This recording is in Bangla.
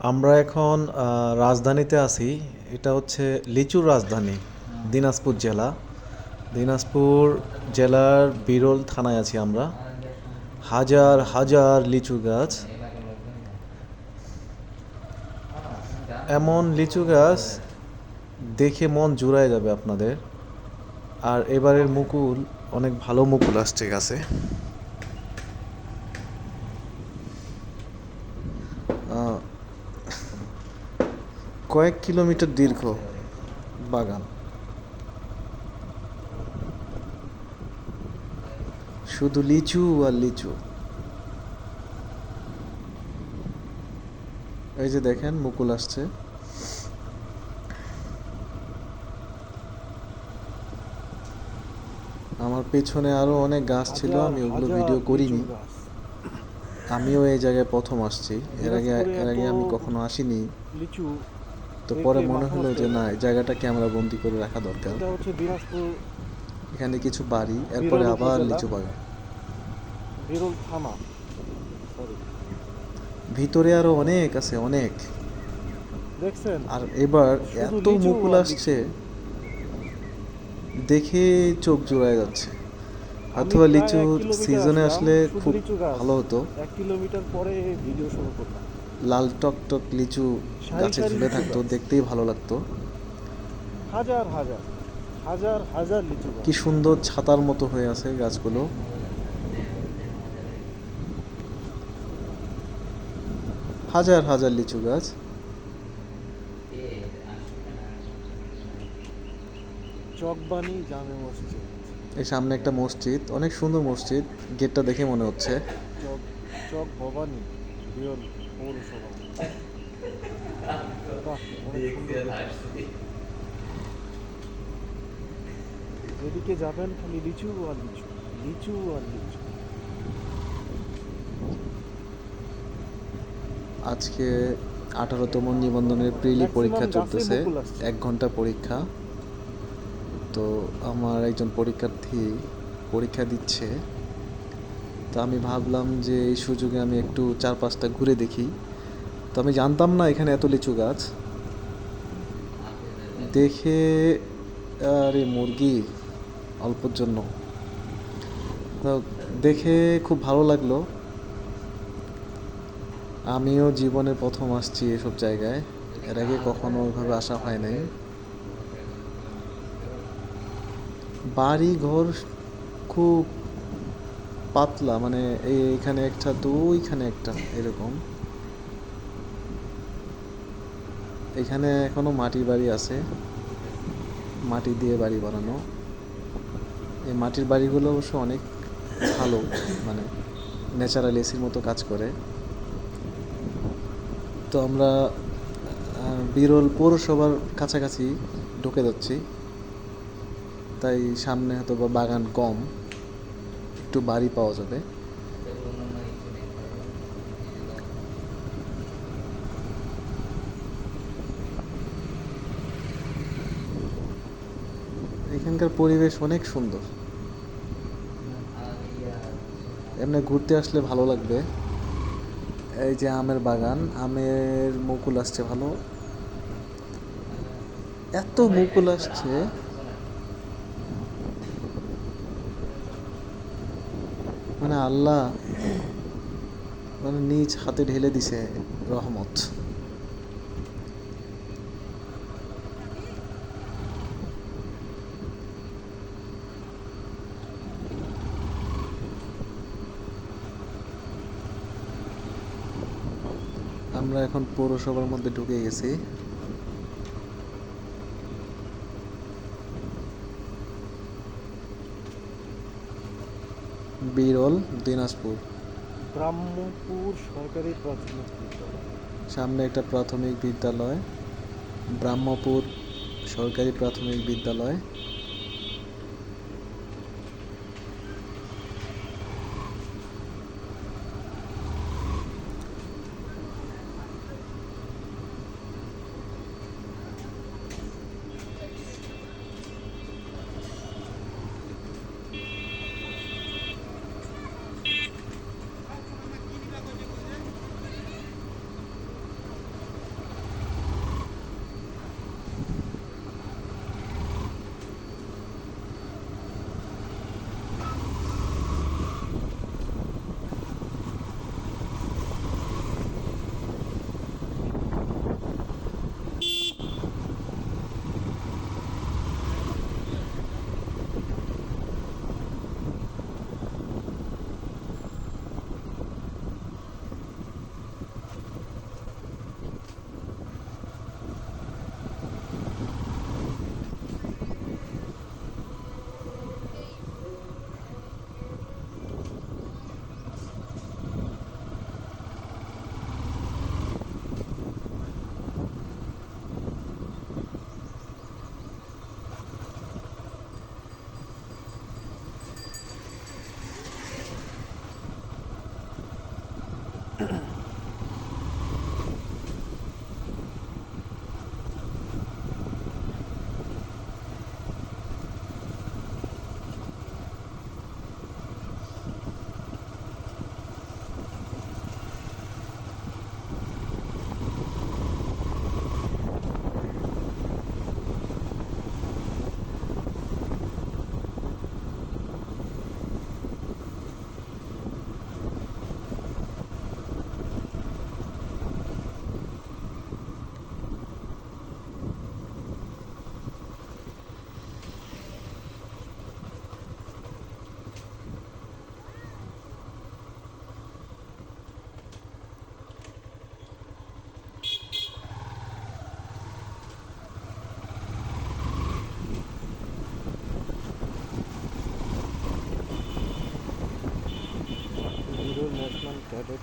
আমরা এখন রাজধানীতে আছি। এটা হচ্ছে লিচুর রাজধানী, দিনাজপুর জেলা। দিনাজপুর জেলার বিরল থানায় আছি আমরা। হাজার হাজার লিচু গাছ। এমন লিচু গাছ দেখে মন জুড়ায় যাবে আপনাদের। আর এবারের মুকুল, অনেক ভালো মুকুল আসছে গাছে। কয়েক কিলোমিটার দীর্ঘ বাগান। শুধু লিচু আর লিচু। এই যে দেখেন মুকুল আসছে। আমার পেছনে আরও অনেক গাছ ছিল আমি ওগুলো ভিডিও করিনি। আমিও এই জায়গায় প্রথম আসছি। এর আগে এর আগে আমি কখনো আসিনি। লিচু তো পরে মনে হলো যে না এই জায়গাটা ক্যামেরা বন্দি করে রাখা দরকার। এখানে কিছু বাড়ি এরপরে আবার। লিচু বাগান বিরল থানা। ভিতরে আরও অনেক আছে অনেক। দেখছেন? আর এবার এত মুকুল আসছে দেখে চোখ জোড়ায় যাচ্ছে। অথবা লিচু সিজনে আসলে খুব ভালো হতো। এক কিলোমিটার পরে ভিডিও শুরু করলাম। লাল টক টক লিচু গাছে ঝুলে থাকতো দেখতেই ভালো লাগতো। হাজার হাজার হাজার হাজার লিচু কি সুন্দর ছাতার মতো হয়ে আছে গাছগুলো। হাজার হাজার লিচু গাছ। চকবানি জামে মসজিদ। এই সামনে একটা মসজিদ অনেক সুন্দর মসজিদ গেটটা দেখে মনে হচ্ছে। চক চক ভবানী অনেক সুন্দর। যেদিকে যাবেন খালি লিচু আর লিচু লিচু আর লিচু। আজকে আঠারোতম নিবন্ধনের প্রিলি পরীক্ষা চলতেছে এক ঘণ্টা পরীক্ষা। তো আমার একজন পরীক্ষার্থী পরীক্ষা দিচ্ছে। তো আমি ভাবলাম যে এই সুযোগে আমি একটু চার পাঁচটা ঘুরে দেখি। তো আমি জানতাম না এখানে এত লিচু গাছ। দেখে, আরে মুরগি, অল্পর জন্য। তো দেখে খুব ভালো লাগল। আমিও জীবনে প্রথম আসছি এসব জায়গায়। এর আগে কখনো ওইভাবে আসা হয় নাই। বাড়ি ঘর খুব পাতলা মানে এই এখানে একটা, তো ওইখানে একটা, এরকম। এখানে এখনও মাটির বাড়ি আছে। মাটি দিয়ে বাড়ি বানানো। এই মাটির বাড়িগুলো অবশ্য অনেক ভালো মানে ন্যাচারাল এসির মতো কাজ করে। তো আমরা বিরল পৌরসভার কাছাকাছি ঢুকে যাচ্ছি। তাই সামনে হয়তো বা বাগান কম। একটু বাড়ি পাওয়া যাবে। এখানকার পরিবেশ অনেক সুন্দর। এমনি ঘুরতে আসলে ভালো লাগবে। এই যে আমের বাগান, আমের মুকুল আসছে ভালো। এত মুকুল আসছে। মানে আল্লাহ মানে নিজ হাতে ঢেলে দিছে রহমত। আমরা এখন পৌরসভার মধ্যে ঢুকে গেছি। বিরল দিনাজপুর। ব্রাহ্মপুর সরকারি প্রাথমিক বিদ্যালয়। সামনে একটা প্রাথমিক বিদ্যালয় ব্রাহ্মপুর সরকারি প্রাথমিক বিদ্যালয়। started